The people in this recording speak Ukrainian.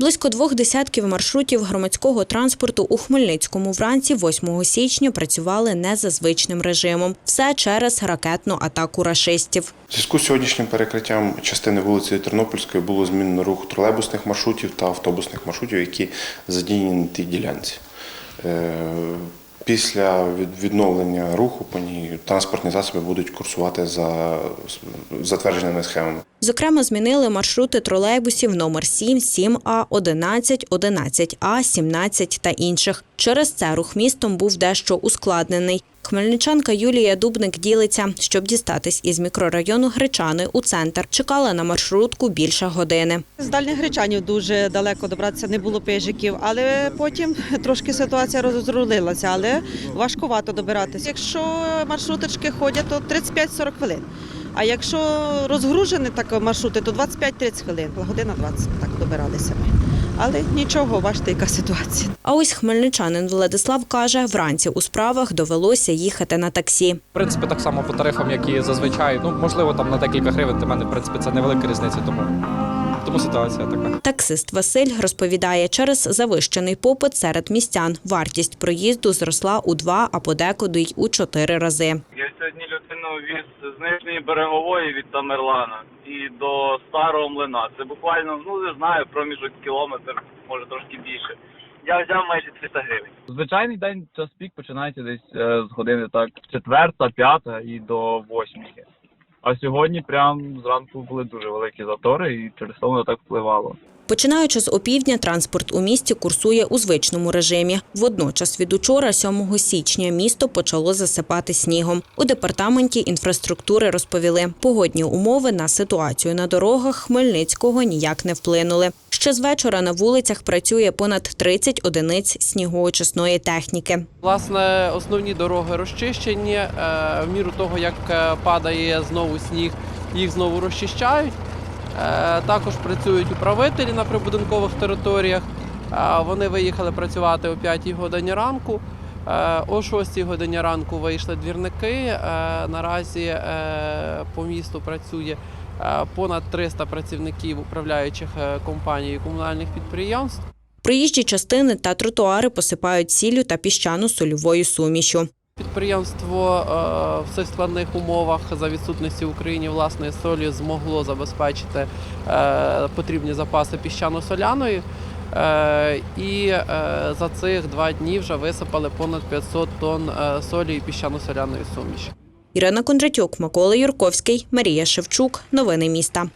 Близько двох десятків маршрутів громадського транспорту у Хмельницькому вранці 8 січня працювали не за звичним режимом. Все через ракетну атаку рашистів. В зв'язку з сьогоднішнім перекриттям частини вулиці Тернопільської було змінено рух тролейбусних маршрутів та автобусних маршрутів, які задіяні на тій ділянці. Е, Після від- відновлення руху по ній транспортні засоби будуть курсувати за затвердженими схемами. Зокрема, змінили маршрути тролейбусів номер 7, 7А, 11, 11А, 17 та інших. Через це рух містом був дещо ускладнений. Хмельничанка Юлія Дубник ділиться, щоб дістатись із мікрорайону Гречани у центр. Чекала на маршрутку більше години. З дальніх гречанів дуже далеко добратися не було пижиків, але потім трошки ситуація розрулилася, але важкувато добиратися. Якщо маршруточки ходять, то 35-40 хвилин. А якщо розгружені так маршрути, то 25-30 хвилин, година 20 так добиралися ми. Але нічого, бачите, яка ситуація. А ось хмельничанин Владислав каже, вранці у справах довелося їхати на таксі. В принципі, так само по тарифам, як і зазвичай. Ну, можливо, там на декілька гривень для мене, в принципі, це невелика різниця, тому, тому ситуація така. Таксист Василь розповідає, через завищений попит серед містян вартість проїзду зросла у два, а подекуди й у чотири рази. Я сьогодні людину віз з нижньої берегової від Тамерлана і до старого млина. Це буквально, ну не знаю, проміжок кілометр, може трошки більше. Я взяв майже 300 гривень. Звичайний день час пік починається десь е, з години так четверта, п'ята і до восьмої. А сьогодні прям зранку були дуже великі затори, і через це воно так впливало. Починаючи з опівдня, транспорт у місті курсує у звичному режимі. Водночас від учора, 7 січня, місто почало засипати снігом. У департаменті інфраструктури розповіли, погодні умови на ситуацію на дорогах Хмельницького ніяк не вплинули. Ще з вечора на вулицях працює понад 30 одиниць снігоочисної техніки. Власне, основні дороги розчищені. Е, В міру того, як е, падає знову сніг, їх знову розчищають. Е, Також працюють управителі на прибудинкових територіях. Е, Вони виїхали працювати о 5 годині ранку. Е, О 6 годині ранку вийшли двірники. Наразі по місту працює понад 300 працівників управляючих компаній і комунальних підприємств. Проїжджі частини та тротуари посипають сіллю та піщано-сольовою сумішю. Підприємство е, в цих складних умовах за відсутності в Україні власної солі змогло забезпечити е, потрібні запаси піщано-соляної. Е, і за цих два дні вже висипали понад 500 тонн солі і піщано-соляної суміші. Ірина Кондратюк, Микола Юрковський, Марія Шевчук. Новини міста.